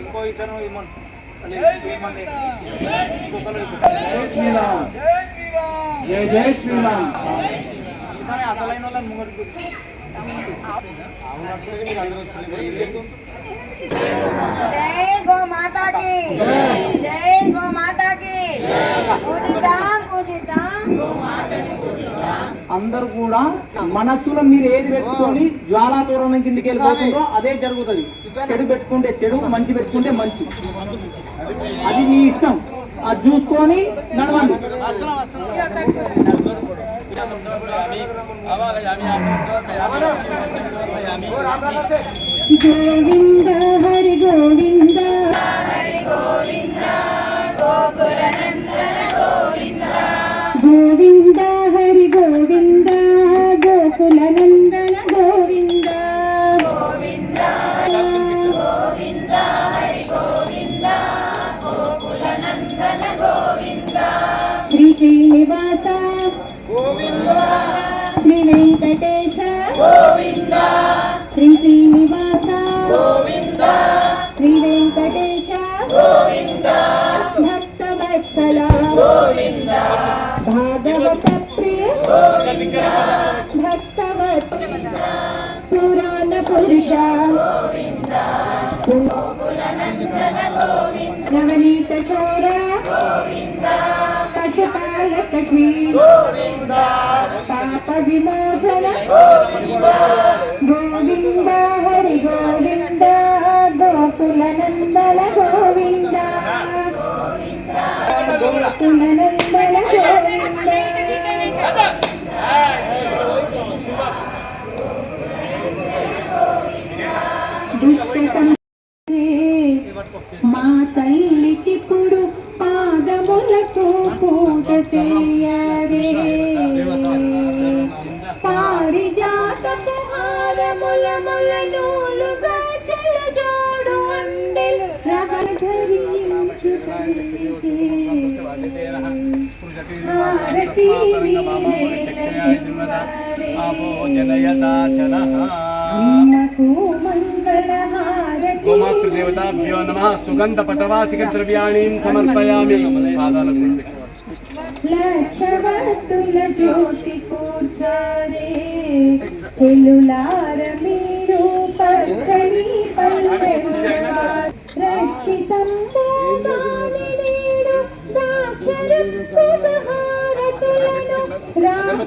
ఇంకో ఇద్దరు జయ జయ శ్రీరామ్ అసలైన వాళ్ళని ముంగడు జై గో మాతా की జై గో మాతా की పూజిద్దాం పూజిద్దాం. అందరూ కూడా మనస్సులో మీరు ఏది పెట్టుకొని జ్వాలా తోరణం కిందకి వెళ్ళిపోతుందో అదే జరుగుతుంది. చెడు పెట్టుకుంటే చెడు మంచి పెట్టుకుంటే మంచి. అది మీ ఇష్టం. అది చూసుకొని నడవండి. గోవింద హరి గోవింద గోవింద. శ్రీనివాస శ్రీ వెంకటేశ. శ్రీ శ్రీనివాస శ్రీ వెంకటేశ. భక్త వత్సల భాగవత భక్తవత్ పురాణ పురుష. నవనీత చోర. పశుపాలక శ్రీ పాప విమోచన గోవింద హరి గోవింద గోకుల నందన గోవింద గోకుల నందన గోవింద దుష్ట సంహారే మా తల్లికిప్పుడు గోమాతృదేవతాభ్యో నమ సుగంధ పటవాసిక ద్రవ్యాణి సమర్పయామి పాదాలకు లక్షవత్తుల జ్యోతి కూర్చారే మీరు పచ్చని రక్షితం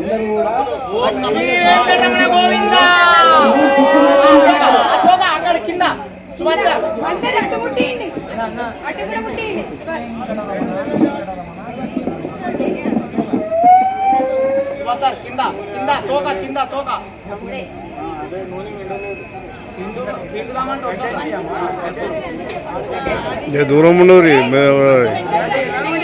అందరూ కూడా అక్కడ కింద. కింద కింద తోక కింద తోక. దూరం ఉండరు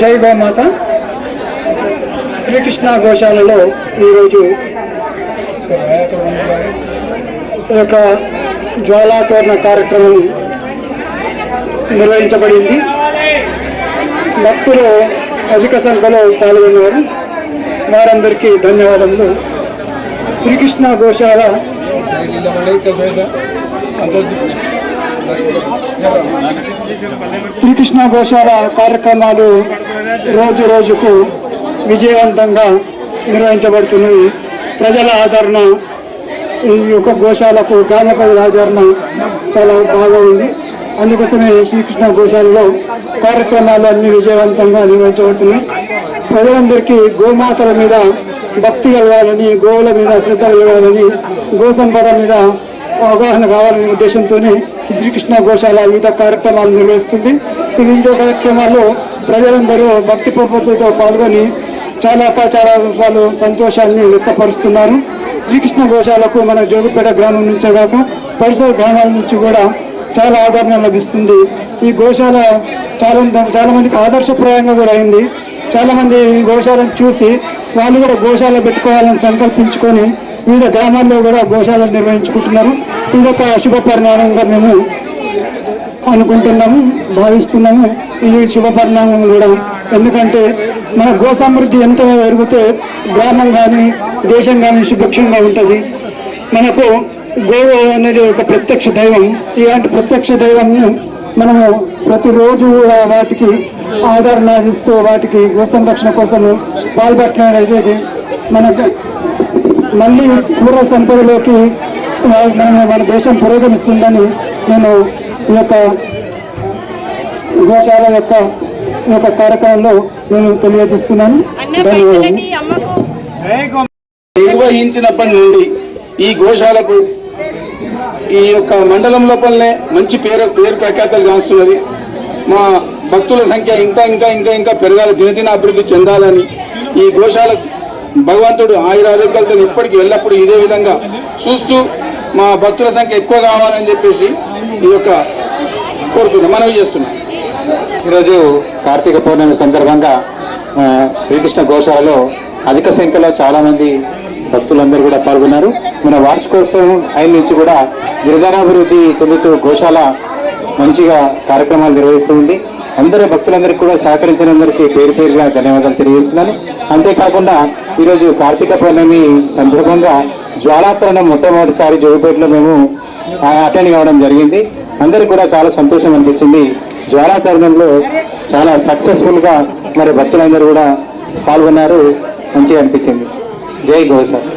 జై గోమాత శ్రీకృష్ణ గోశాలలో ఈరోజు ఒక జ్వాలాతోరణ కార్యక్రమం నిర్వహించబడింది. భక్తులు అధిక సంఖ్యలో పాల్గొన్నారు. వారందరికీ ధన్యవాదములు. శ్రీకృష్ణ గోశాల శ్రీకృష్ణ గోశాల కార్యక్రమాలు రోజు రోజుకు విజయవంతంగా నిర్వహించబడుతున్నవి. ప్రజల ఆదరణ ఈ యొక్క గోశాలకు గ్రామ ప్రజల ఆదరణ చాలా బాగా ఉంది. అందుకోసమే శ్రీకృష్ణ గోశాలలో కార్యక్రమాలు అన్ని విజయవంతంగా నిర్వహించబడుతున్నాయి. ప్రజలందరికీ గోమాతల మీద భక్తి కలగాలని గోవుల మీద శ్రద్ధ కలగాలని గో సంపద మీద అవగాహన కావాలనే ఉద్దేశంతోనే శ్రీకృష్ణ గోశాల వివిధ కార్యక్రమాలు నిర్వహిస్తుంది. ఈ వివిధ కార్యక్రమాల్లో ప్రజలందరూ భక్తి పద్ధతితో పాల్గొని చాలా చాలా వాళ్ళు సంతోషాన్ని వ్యక్తపరుస్తున్నారు. శ్రీకృష్ణ గోశాలకు మన జోగిపేట గ్రామం నుంచే కాక పరిసర గ్రామాల నుంచి కూడా చాలా ఆదరణ లభిస్తుంది. ఈ గోశాల చాలా చాలా మందికి ఆదర్శప్రాయంగా కూడా అయింది. చాలా మంది ఈ గోశాలను చూసి వాళ్ళు కూడా గోశాల పెట్టుకోవాలని సంకల్పించుకొని వివిధ గ్రామాల్లో కూడా గోశాలను నిర్వహించుకుంటున్నారు ఇదొక శుభ పరిణామంగా మేము అనుకుంటున్నాము భావిస్తున్నాము. ఇది శుభ పరిణామం కూడా. ఎందుకంటే మన గో సమృద్ధి ఎంత పెరిగితే గ్రామం కానీ దేశం కానీ సుభిక్షంగా ఉంటుంది. మనకు గోవు అనేది ఒక ప్రత్యక్ష దైవం. ఇలాంటి ప్రత్యక్ష దైవంను మనము ప్రతిరోజు కూడా వాటికి ఆదరణ ఇస్తూ వాటికి గో సంరక్షణ కోసం పాల్పట్టడం అనేది మన మళ్ళీ పూర్వ సంపదలోకి మన దేశం పురోగమిస్తుందని నేను ఈ యొక్క గోశాల యొక్క ఈ యొక్క కార్యక్రమంలో నేను తెలియజేస్తున్నాను. నిర్వహించినప్పటి నుండి ఈ గోశాలకు ఈ యొక్క మండలం లోపలనే మంచి పేరు పేరు ప్రఖ్యాతలు కాస్తున్నది మా భక్తుల సంఖ్య ఇంకా ఇంకా ఇంకా ఇంకా పెరగాలి దినదిన అభివృద్ధి చెందాలని ఈ గోశాల భగవంతుడు ఆయుర ఇప్పటికి ఇప్పటికీ ఎల్లప్పుడూ ఇదే విధంగా చూస్తూ మా భక్తుల సంఖ్య ఎక్కువ కావాలని చెప్పేసి ఈ యొక్క కోరుతున్నాం మనవి చేస్తున్నాం. ఈరోజు కార్తీక పౌర్ణమి సందర్భంగా శ్రీకృష్ణ గోశాలలో అధిక సంఖ్యలో చాలామంది భక్తులందరూ కూడా పాల్గొన్నారు. మన వార్షికోత్సవం ఆయన నుంచి కూడా గిరిధారాభివృద్ధి చెందుతూ గోశాల మంచిగా కార్యక్రమాలు నిర్వహిస్తుంది అందరూ భక్తులందరికీ కూడా సహకరించినందరికీ పేరు పేరుగా ధన్యవాదాలు తెలియజేస్తున్నాను. అంతేకాకుండా ఈరోజు కార్తీక పౌర్ణమి సందర్భంగా జ్వాలాతరణం మొట్టమొదటిసారి జోగిపేటలో మేము అటెండ్ కావడం జరిగింది. అందరికీ కూడా చాలా సంతోషం అనిపించింది. జ్వాలాతరణంలో చాలా సక్సెస్ఫుల్గా మరి భక్తులందరూ కూడా పాల్గొన్నారు. మంచిగా అనిపించింది. జై గోసార్